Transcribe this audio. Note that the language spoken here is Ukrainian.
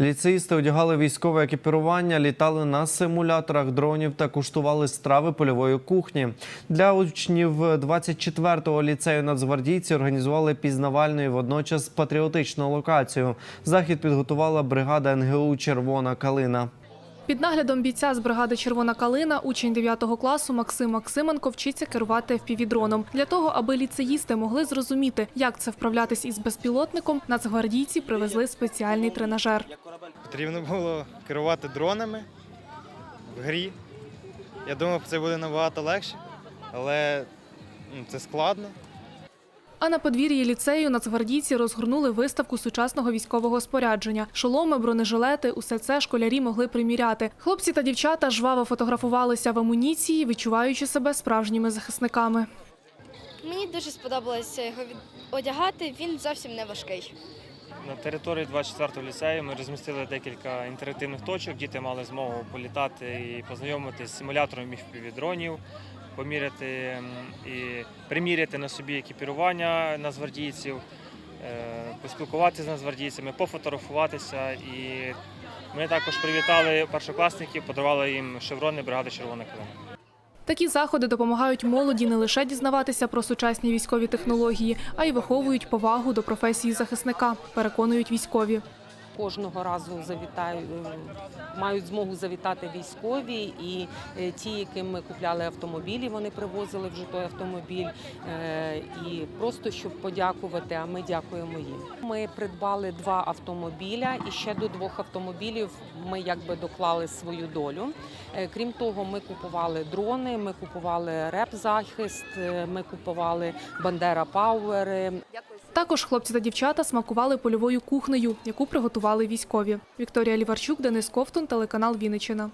Ліцеїсти одягали військове екіпірування, літали на симуляторах дронів та куштували страви польової кухні. Для учнів 24-го ліцею нацгвардійці організували пізнавальну і водночас патріотичну локацію. Захід підготувала бригада НГУ Червона калина. Під наглядом бійця з бригади Червона калина учень 9 класу Максим Максименко вчиться керувати впівдроном. Для того, аби ліцеїсти могли зрозуміти, як це вправлятись із безпілотником, нацгвардійці привезли спеціальний тренажер. Потрібно було керувати дронами в грі. Я думав, це буде набагато легше, але ну, це складно. А на подвір'ї ліцею нацгвардійці розгорнули виставку сучасного військового спорядження. Шоломи, бронежилети – усе це школярі могли приміряти. Хлопці та дівчата жваво фотографувалися в амуніції, відчуваючи себе справжніми захисниками. Мені дуже сподобалося його від- одягати. Він зовсім не важкий. На території 24-го ліцею ми розмістили декілька інтерактивних точок. Діти мали змогу політати і познайомитися з симулятором дронів, поміряти і приміряти на собі екіпірування нацгвардійців, е, поспілкуватися з нацгвардійцями, пофотографуватися. І ми також привітали першокласників, подарували їм шеврони бригади Червона калина. Такі заходи допомагають молоді не лише дізнаватися про сучасні військові технології, а й виховують повагу до професії захисника, переконують військові. Кожного разу завітаю, мають змогу завітати військові, і е, ті, яким ми купляли автомобілі, вони привозили вже той автомобіль. Е, І просто щоб подякувати, а ми дякуємо їм. Ми придбали два автомобіля, і ще до двох автомобілів ми якби доклали свою долю. Е, Крім того, ми купували дрони, ми купували реп-захист, е, ми купували Бандера Пауери. Також хлопці та дівчата смакували польовою кухнею, яку приготували військові. Вікторія Ліварчук, Денис Ковтун, телеканал Вінниччина.